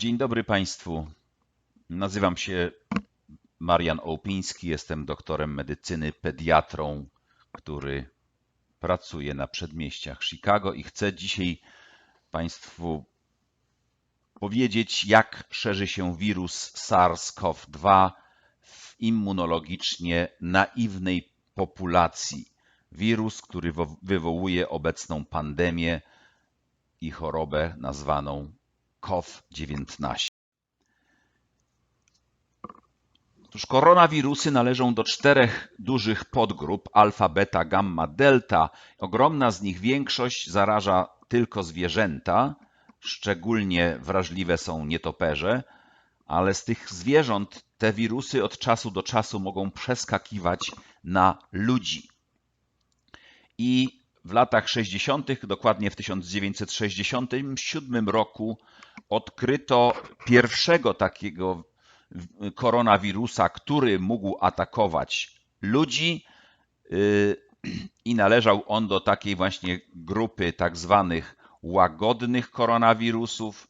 Dzień dobry Państwu. Nazywam się Marian Ołpiński, jestem doktorem medycyny, pediatrą, który pracuje na przedmieściach Chicago i chcę dzisiaj Państwu powiedzieć, jak szerzy się wirus SARS-CoV-2 w immunologicznie naiwnej populacji. Wirus, który wywołuje obecną pandemię i chorobę nazwaną COVID-19. Otóż koronawirusy należą do czterech dużych podgrup alfa, beta, gamma, delta. Ogromna z nich większość zaraża tylko zwierzęta, szczególnie wrażliwe są nietoperze, ale z tych zwierząt te wirusy od czasu do czasu mogą przeskakiwać na ludzi. I w latach 60., dokładnie w 1967 roku, odkryto pierwszego takiego koronawirusa, który mógł atakować ludzi y, i należał on do takiej właśnie grupy tak zwanych łagodnych koronawirusów.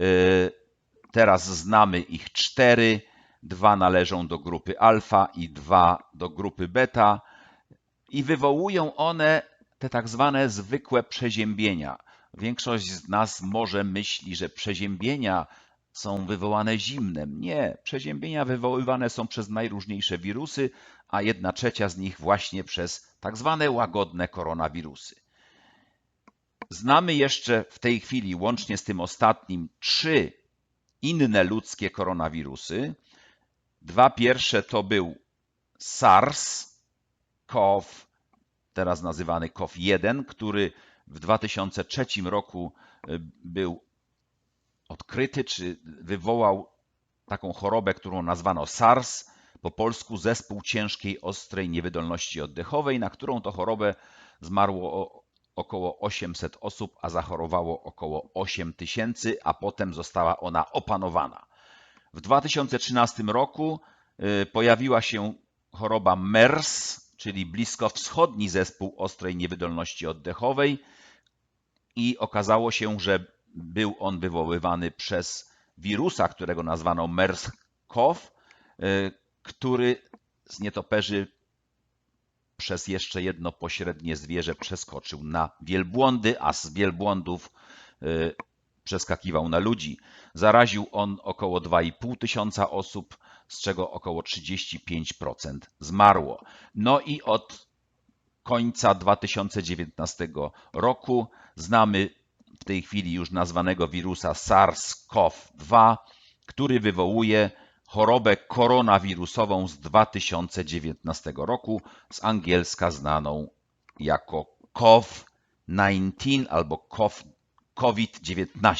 Y, teraz znamy ich cztery. Dwa należą do grupy alfa i dwa do grupy beta i wywołują one te tak zwane zwykłe przeziębienia. Większość z nas może myśli, że przeziębienia są wywołane zimnem. Nie, przeziębienia wywoływane są przez najróżniejsze wirusy, a jedna trzecia z nich właśnie przez tak zwane łagodne koronawirusy. Znamy jeszcze w tej chwili, łącznie z tym ostatnim, trzy inne ludzkie koronawirusy. Dwa pierwsze to był SARS, CoV, teraz nazywany CoV-1, który w 2003 roku y, był odkryty, czy wywołał taką chorobę, którą nazwano SARS, po polsku zespół ciężkiej, ostrej niewydolności oddechowej, na którą to chorobę zmarło około 800 osób, a zachorowało około 8 tysięcy, a potem została ona opanowana. W 2013 roku y, pojawiła się choroba MERS, czyli bliskowschodni zespół ostrej niewydolności oddechowej i okazało się, że był on wywoływany przez wirusa, którego nazwano MERS-CoV, y, który z nietoperzy przez jeszcze jedno pośrednie zwierzę przeskoczył na wielbłądy, a z wielbłądów y, przeskakiwał na ludzi. Zaraził on około 2,5 tysiąca osób, z czego około 35% zmarło. No i od końca 2019 roku znamy w tej chwili już nazwanego wirusa SARS-CoV-2, który wywołuje chorobę koronawirusową z 2019 roku, z angielska znaną jako COVID-19 albo COVID-19.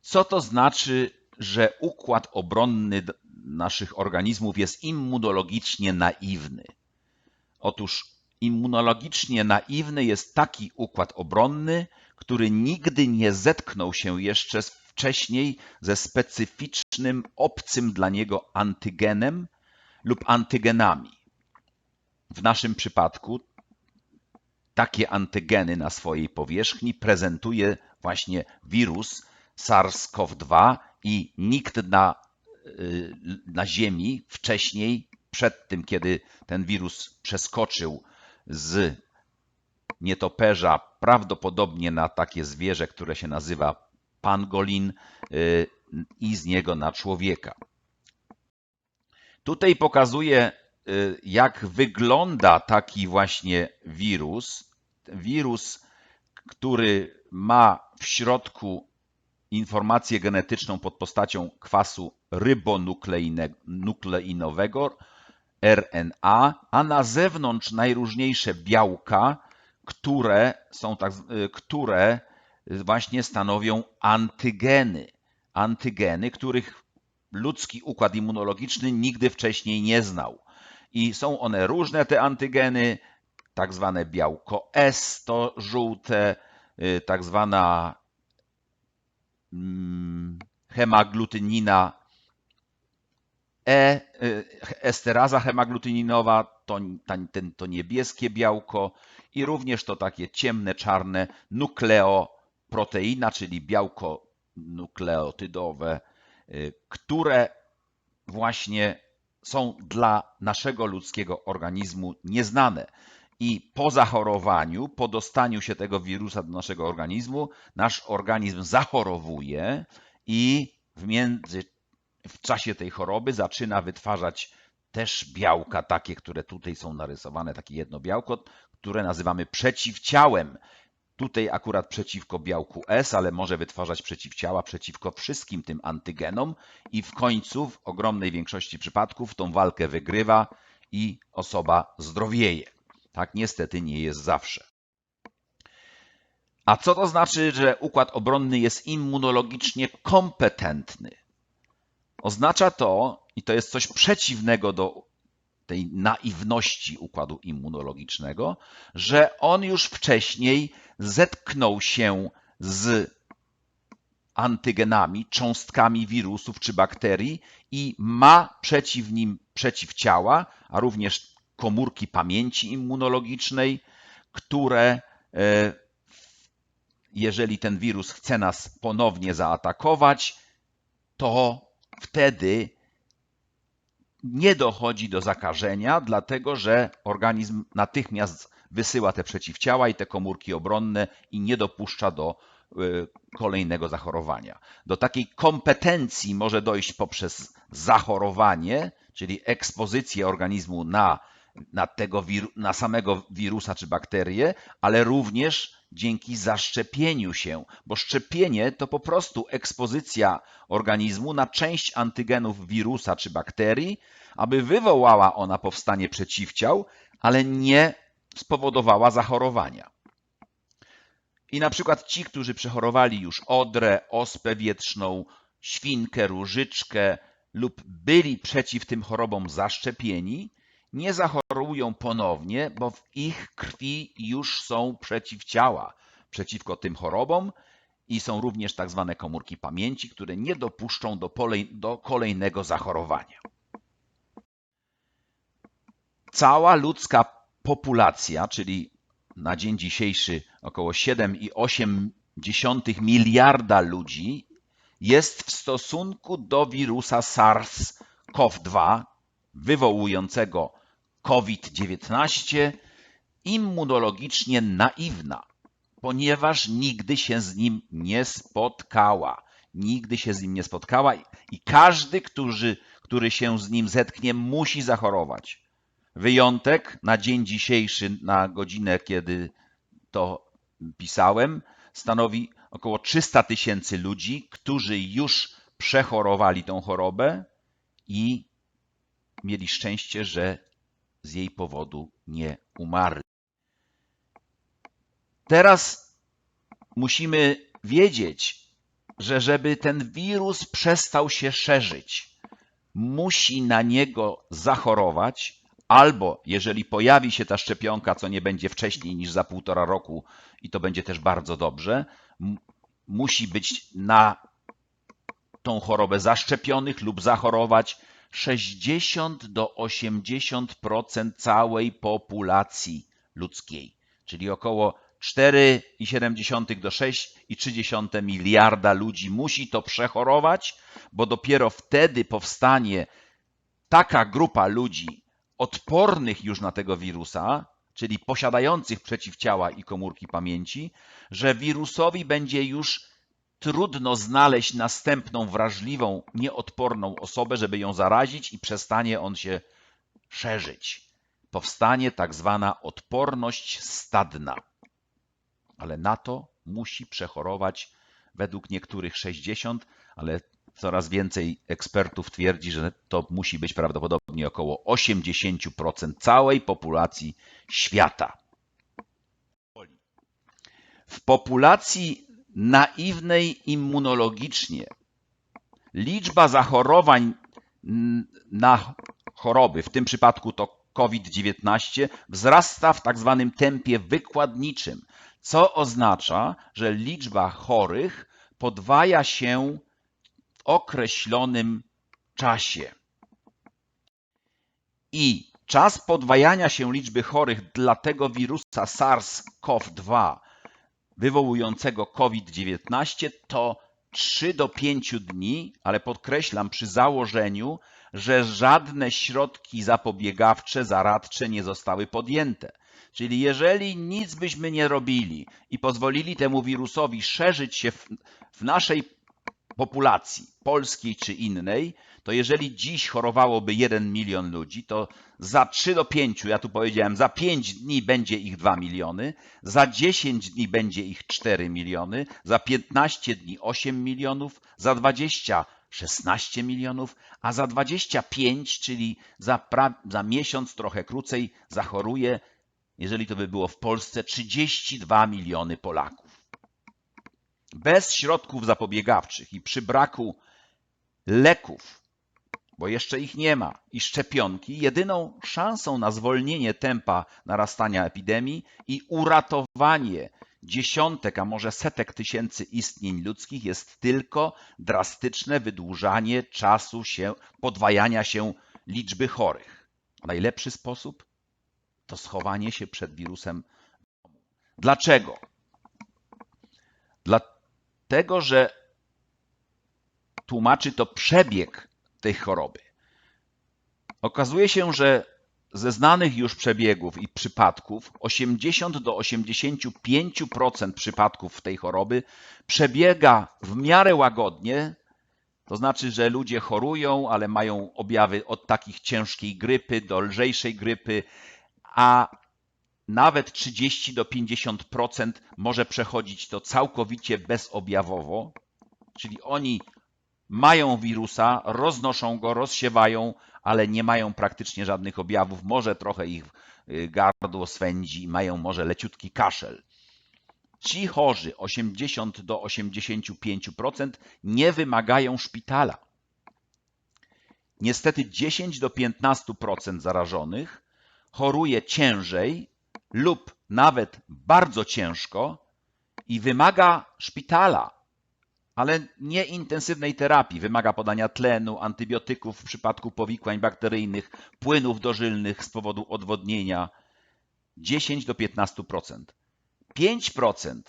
Co to znaczy, że układ obronny naszych organizmów jest immunologicznie naiwny? Otóż immunologicznie naiwny jest taki układ obronny, który nigdy nie zetknął się jeszcze wcześniej ze specyficznym, obcym dla niego antygenem lub antygenami. W naszym przypadku takie antygeny na swojej powierzchni prezentuje właśnie wirus SARS-CoV-2 i nikt na, y, na Ziemi wcześniej, przed tym, kiedy ten wirus przeskoczył z nietoperza prawdopodobnie na takie zwierzę, które się nazywa pangolin y, i z niego na człowieka. Tutaj pokazuję, y, jak wygląda taki właśnie wirus. Wirus, który ma w środku informację genetyczną pod postacią kwasu rybonukleinowego, RNA, a na zewnątrz najróżniejsze białka, które są tak, y, które właśnie stanowią antygeny. Antygeny, których ludzki układ immunologiczny nigdy wcześniej nie znał. I są one różne, te antygeny, tak zwane białko S to żółte, y, tak zwana hemaglutynina E, y, esteraza hemaglutyninowa, to, ten, to niebieskie białko i również to takie ciemne, czarne nukleo proteina, czyli białko nukleotydowe, y, które właśnie są dla naszego ludzkiego organizmu nieznane. I po zachorowaniu, po dostaniu się tego wirusa do naszego organizmu, nasz organizm zachorowuje i w, między, w czasie tej choroby zaczyna wytwarzać też białka, takie, które tutaj są narysowane, takie jedno białko, które nazywamy przeciwciałem. Tutaj akurat przeciwko białku S, ale może wytwarzać przeciwciała przeciwko wszystkim tym antygenom i w końcu w ogromnej większości przypadków tą walkę wygrywa i osoba zdrowieje. Tak niestety nie jest zawsze. A co to znaczy, że układ obronny jest immunologicznie kompetentny? Oznacza to, i to jest coś przeciwnego do tej naiwności układu immunologicznego, że on już wcześniej zetknął się z antygenami, cząstkami wirusów czy bakterii i ma przeciw nim przeciwciała, a również komórki pamięci immunologicznej, które e, jeżeli ten wirus chce nas ponownie zaatakować, to wtedy nie dochodzi do zakażenia, dlatego że organizm natychmiast wysyła te przeciwciała i te komórki obronne i nie dopuszcza do y, kolejnego zachorowania. Do takiej kompetencji może dojść poprzez zachorowanie, czyli ekspozycję organizmu na, na, tego na samego wirusa czy bakterię, ale również dzięki zaszczepieniu się, bo szczepienie to po prostu ekspozycja organizmu na część antygenów wirusa czy bakterii, aby wywołała ona powstanie przeciwciał, ale nie spowodowała zachorowania. I na przykład ci, którzy przechorowali już odrę, ospę wietrzną, świnkę, różyczkę lub byli przeciw tym chorobom zaszczepieni, nie zachorują ponownie, bo w ich krwi już są przeciwciała przeciwko tym chorobom i są również tak zwane komórki pamięci, które nie dopuszczą do, do kolejnego zachorowania. Cała ludzka populacja, czyli na dzień dzisiejszy około 7,8 miliarda ludzi, jest w stosunku do wirusa SARS-CoV-2 wywołującego COVID-19 immunologicznie naiwna, ponieważ nigdy się z nim nie spotkała. Nigdy się z nim nie spotkała i każdy, który, który się z nim zetknie, musi zachorować. Wyjątek na dzień dzisiejszy, na godzinę, kiedy to pisałem, stanowi około 300 tysięcy ludzi, którzy już przechorowali tą chorobę i mieli szczęście, że z jej powodu nie umarli. Teraz musimy wiedzieć, że żeby ten wirus przestał się szerzyć, musi na niego zachorować, albo jeżeli pojawi się ta szczepionka, co nie będzie wcześniej niż za półtora roku, i to będzie też bardzo dobrze, musi być na tą chorobę zaszczepionych lub zachorować 60 do 80% całej populacji ludzkiej, czyli około 4,7 do 6,3 miliarda ludzi musi to przechorować, bo dopiero wtedy powstanie taka grupa ludzi odpornych już na tego wirusa, czyli posiadających przeciwciała i komórki pamięci, że wirusowi będzie już trudno znaleźć następną wrażliwą, nieodporną osobę, żeby ją zarazić i przestanie on się szerzyć. Powstanie tak zwana odporność stadna. Ale na to musi przechorować według niektórych 60, ale coraz więcej ekspertów twierdzi, że to musi być prawdopodobnie około 80% całej populacji świata. W populacji naiwnej immunologicznie. Liczba zachorowań na choroby, w tym przypadku to COVID-19, wzrasta w tak zwanym tempie wykładniczym, co oznacza, że liczba chorych podwaja się w określonym czasie. I czas podwajania się liczby chorych dla tego wirusa SARS-CoV-2 wywołującego COVID-19 to 3 do 5 dni, ale podkreślam przy założeniu, że żadne środki zapobiegawcze, zaradcze nie zostały podjęte. Czyli jeżeli nic byśmy nie robili i pozwolili temu wirusowi szerzyć się w, w naszej populacji, polskiej czy innej, to jeżeli dziś chorowałoby 1 milion ludzi, to za 3 do 5, ja tu powiedziałem, za 5 dni będzie ich 2 miliony, za 10 dni będzie ich 4 miliony, za 15 dni 8 milionów, za 20 16 milionów, a za 25, czyli za, pra, za miesiąc, trochę krócej, zachoruje, jeżeli to by było w Polsce, 32 miliony Polaków. Bez środków zapobiegawczych i przy braku leków, bo jeszcze ich nie ma, i szczepionki, jedyną szansą na zwolnienie tempa narastania epidemii i uratowanie dziesiątek, a może setek tysięcy istnień ludzkich jest tylko drastyczne wydłużanie czasu się, podwajania się liczby chorych. Najlepszy sposób to schowanie się przed wirusem. Dlaczego? Dlatego, że tłumaczy to przebieg tej choroby. Okazuje się, że ze znanych już przebiegów i przypadków 80 do 85% przypadków tej choroby przebiega w miarę łagodnie, to znaczy, że ludzie chorują, ale mają objawy od takich ciężkiej grypy do lżejszej grypy, a nawet 30 do 50% może przechodzić to całkowicie bezobjawowo, czyli oni mają wirusa, roznoszą go, rozsiewają, ale nie mają praktycznie żadnych objawów. Może trochę ich y, gardło swędzi, mają może leciutki kaszel. Ci chorzy 80 do 85% nie wymagają szpitala. Niestety 10 do 15% zarażonych choruje ciężej lub nawet bardzo ciężko i wymaga szpitala, ale nie intensywnej terapii. Wymaga podania tlenu, antybiotyków w przypadku powikłań bakteryjnych, płynów dożylnych z powodu odwodnienia. 10 do 15%. 5%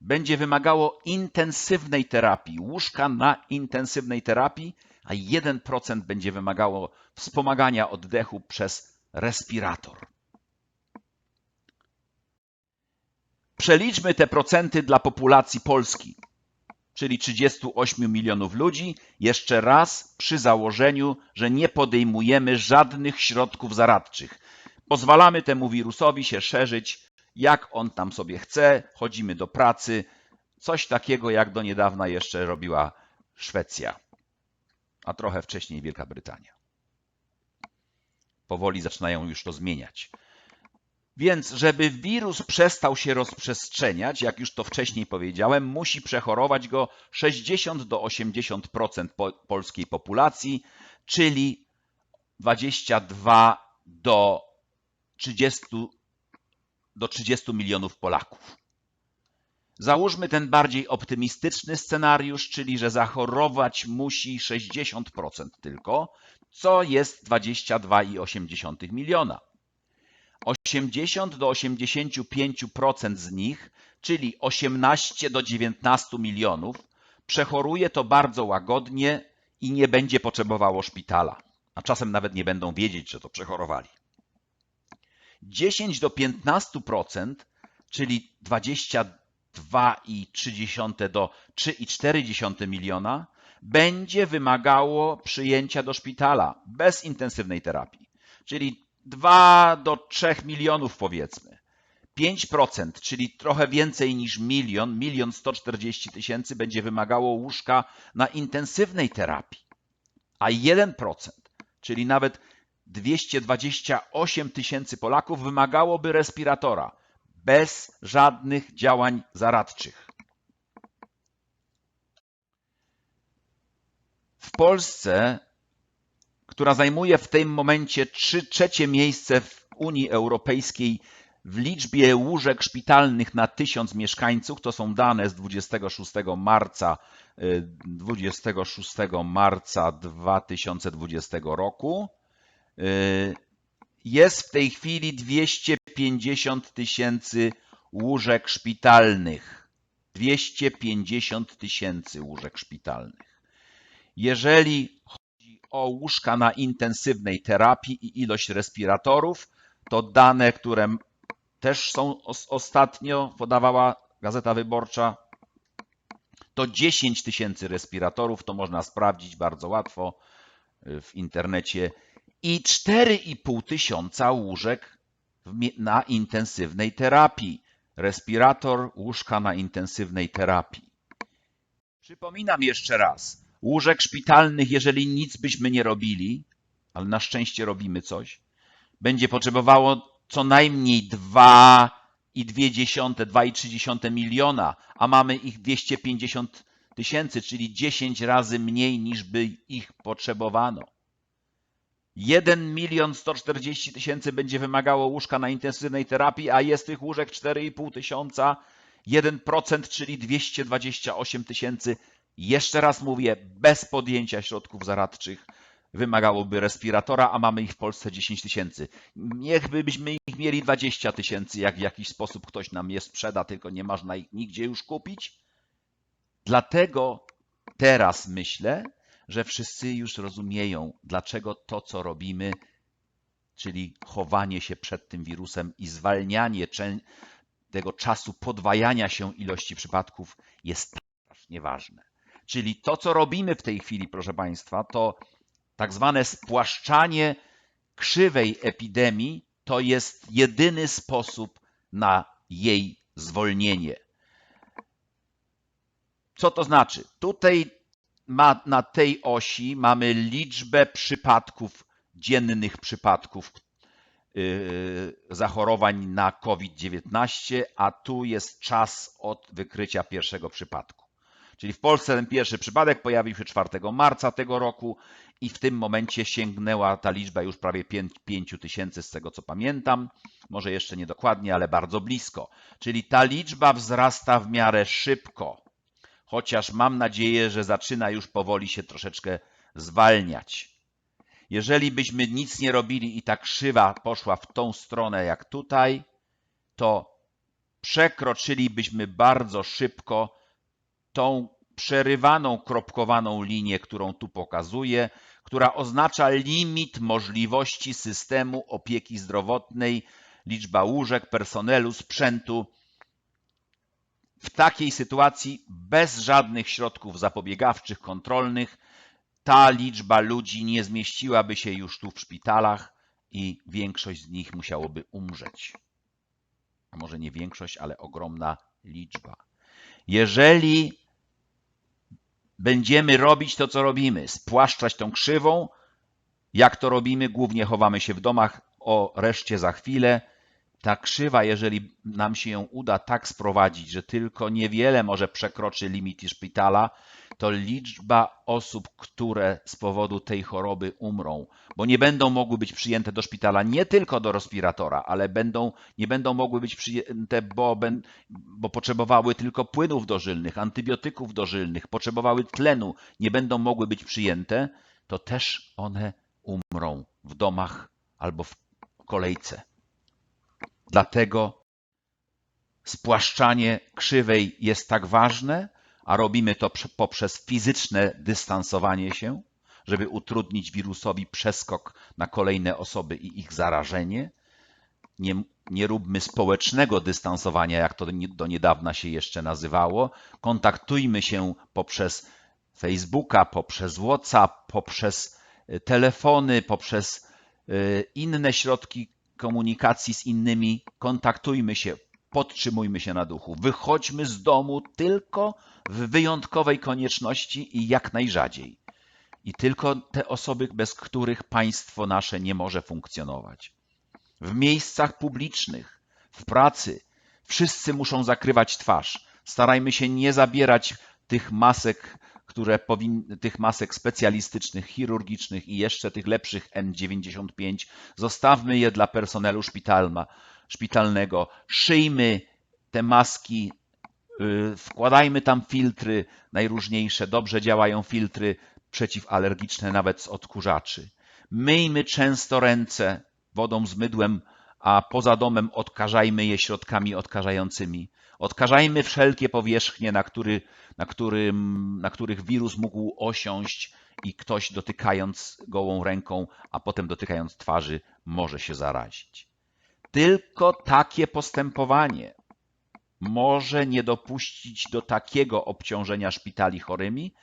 będzie wymagało intensywnej terapii, łóżka na intensywnej terapii, a 1% będzie wymagało wspomagania oddechu przez respirator. Przeliczmy te procenty dla populacji Polski czyli 38 milionów ludzi, jeszcze raz przy założeniu, że nie podejmujemy żadnych środków zaradczych. Pozwalamy temu wirusowi się szerzyć, jak on tam sobie chce, chodzimy do pracy, coś takiego jak do niedawna jeszcze robiła Szwecja, a trochę wcześniej Wielka Brytania. Powoli zaczynają już to zmieniać. Więc, żeby wirus przestał się rozprzestrzeniać, jak już to wcześniej powiedziałem, musi przechorować go 60 do 80% po polskiej populacji, czyli 22 do 30, do 30 milionów Polaków. Załóżmy ten bardziej optymistyczny scenariusz, czyli że zachorować musi 60% tylko, co jest 22,8 miliona. 80 do 85% z nich, czyli 18 do 19 milionów, przechoruje to bardzo łagodnie i nie będzie potrzebowało szpitala, a czasem nawet nie będą wiedzieć, że to przechorowali. 10 do 15%, czyli 22,3 do 3,4 miliona, będzie wymagało przyjęcia do szpitala bez intensywnej terapii. Czyli 2 do 3 milionów powiedzmy. 5%, czyli trochę więcej niż milion, milion 140 tysięcy będzie wymagało łóżka na intensywnej terapii, a 1%, czyli nawet 228 tysięcy Polaków wymagałoby respiratora bez żadnych działań zaradczych. W Polsce która zajmuje w tym momencie trzy trzecie miejsce w Unii Europejskiej w liczbie łóżek szpitalnych na tysiąc mieszkańców. To są dane z 26 marca 26 y, marca 2020 roku. Y, jest w tej chwili 250 tysięcy łóżek szpitalnych. 250 tysięcy łóżek szpitalnych. Jeżeli o łóżka na intensywnej terapii i ilość respiratorów, to dane, które też są os- ostatnio podawała Gazeta Wyborcza, to 10 tysięcy respiratorów, to można sprawdzić bardzo łatwo y, w internecie i 4,5 tysiąca łóżek na intensywnej terapii. Respirator, łóżka na intensywnej terapii. Przypominam jeszcze raz, łóżek szpitalnych, jeżeli nic byśmy nie robili, ale na szczęście robimy coś, będzie potrzebowało co najmniej 2,2, 2,3 miliona, a mamy ich 250 tysięcy, czyli 10 razy mniej niż by ich potrzebowano. 1 milion 140 tysięcy będzie wymagało łóżka na intensywnej terapii, a jest tych łóżek 4,5 tysiąca, 1%, czyli 228 tysięcy. Jeszcze raz mówię, bez podjęcia środków zaradczych wymagałoby respiratora, a mamy ich w Polsce 10 tysięcy. Niechbyśmy ich mieli 20 tysięcy, jak w jakiś sposób ktoś nam je sprzeda, tylko nie można ich nigdzie już kupić. Dlatego teraz myślę, że wszyscy już rozumieją, dlaczego to, co robimy, czyli chowanie się przed tym wirusem i zwalnianie tego czasu podwajania się ilości przypadków jest strasznie ważne. Czyli to, co robimy w tej chwili, proszę Państwa, to tak zwane spłaszczanie krzywej epidemii, to jest jedyny sposób na jej zwolnienie. Co to znaczy? Tutaj ma, na tej osi mamy liczbę przypadków, dziennych przypadków yy, zachorowań na COVID-19, a tu jest czas od wykrycia pierwszego przypadku. Czyli w Polsce ten pierwszy przypadek pojawił się 4 marca tego roku i w tym momencie sięgnęła ta liczba już prawie 5 tysięcy, z tego co pamiętam. Może jeszcze nie dokładnie, ale bardzo blisko. Czyli ta liczba wzrasta w miarę szybko chociaż mam nadzieję, że zaczyna już powoli się troszeczkę zwalniać. Jeżeli byśmy nic nie robili i ta krzywa poszła w tą stronę jak tutaj, to przekroczylibyśmy bardzo szybko tą przerywaną, kropkowaną linię, którą tu pokazuję, która oznacza limit możliwości systemu opieki zdrowotnej, liczba łóżek, personelu, sprzętu, w takiej sytuacji bez żadnych środków zapobiegawczych, kontrolnych, ta liczba ludzi nie zmieściłaby się już tu w szpitalach i większość z nich musiałoby umrzeć. A może nie większość, ale ogromna liczba. Jeżeli będziemy robić to, co robimy, spłaszczać tą krzywą, jak to robimy, głównie chowamy się w domach, o reszcie za chwilę, ta krzywa, jeżeli nam się ją uda tak sprowadzić, że tylko niewiele może przekroczy limit szpitala, to liczba osób, które z powodu tej choroby umrą, bo nie będą mogły być przyjęte do szpitala nie tylko do respiratora, ale będą, nie będą mogły być przyjęte, bo, bo potrzebowały tylko płynów dożylnych, antybiotyków dożylnych, potrzebowały tlenu, nie będą mogły być przyjęte, to też one umrą w domach albo w kolejce. Dlatego spłaszczanie krzywej jest tak ważne, a robimy to poprzez fizyczne dystansowanie się, żeby utrudnić wirusowi przeskok na kolejne osoby i ich zarażenie. Nie, nie róbmy społecznego dystansowania, jak to do niedawna się jeszcze nazywało. Kontaktujmy się poprzez Facebooka, poprzez WhatsApp, poprzez telefony, poprzez inne środki komunikacji z innymi, kontaktujmy się, podtrzymujmy się na duchu. Wychodźmy z domu tylko w wyjątkowej konieczności i jak najrzadziej. I tylko te osoby, bez których państwo nasze nie może funkcjonować. W miejscach publicznych, w pracy, wszyscy muszą zakrywać twarz. Starajmy się nie zabierać tych masek, które powin... tych masek specjalistycznych, chirurgicznych i jeszcze tych lepszych N95. Zostawmy je dla personelu szpitalna, szpitalnego. Szyjmy te maski, yy, wkładajmy tam filtry najróżniejsze. Dobrze działają filtry przeciwalergiczne nawet z odkurzaczy. Myjmy często ręce wodą z mydłem a poza domem odkażajmy je środkami odkażającymi. Odkażajmy wszelkie powierzchnie, na, który, na, którym, na których wirus mógł osiąść i ktoś dotykając gołą ręką, a potem dotykając twarzy, może się zarazić. Tylko takie postępowanie może nie dopuścić do takiego obciążenia szpitali chorymi,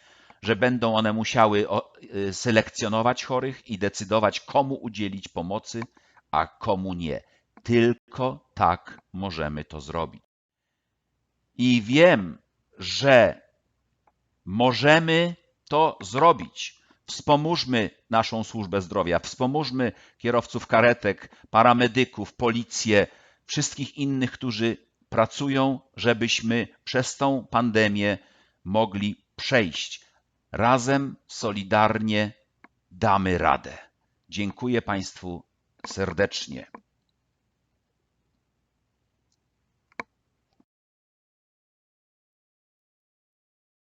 że będą one musiały y, selekcjonować chorych i decydować, komu udzielić pomocy, a komu nie. Tylko tak możemy to zrobić. I wiem, że możemy to zrobić. Wspomóżmy naszą służbę zdrowia, wspomóżmy kierowców karetek, paramedyków, policję, wszystkich innych, którzy pracują, żebyśmy przez tą pandemię mogli przejść. Razem, solidarnie damy radę. Dziękuję Państwu serdecznie.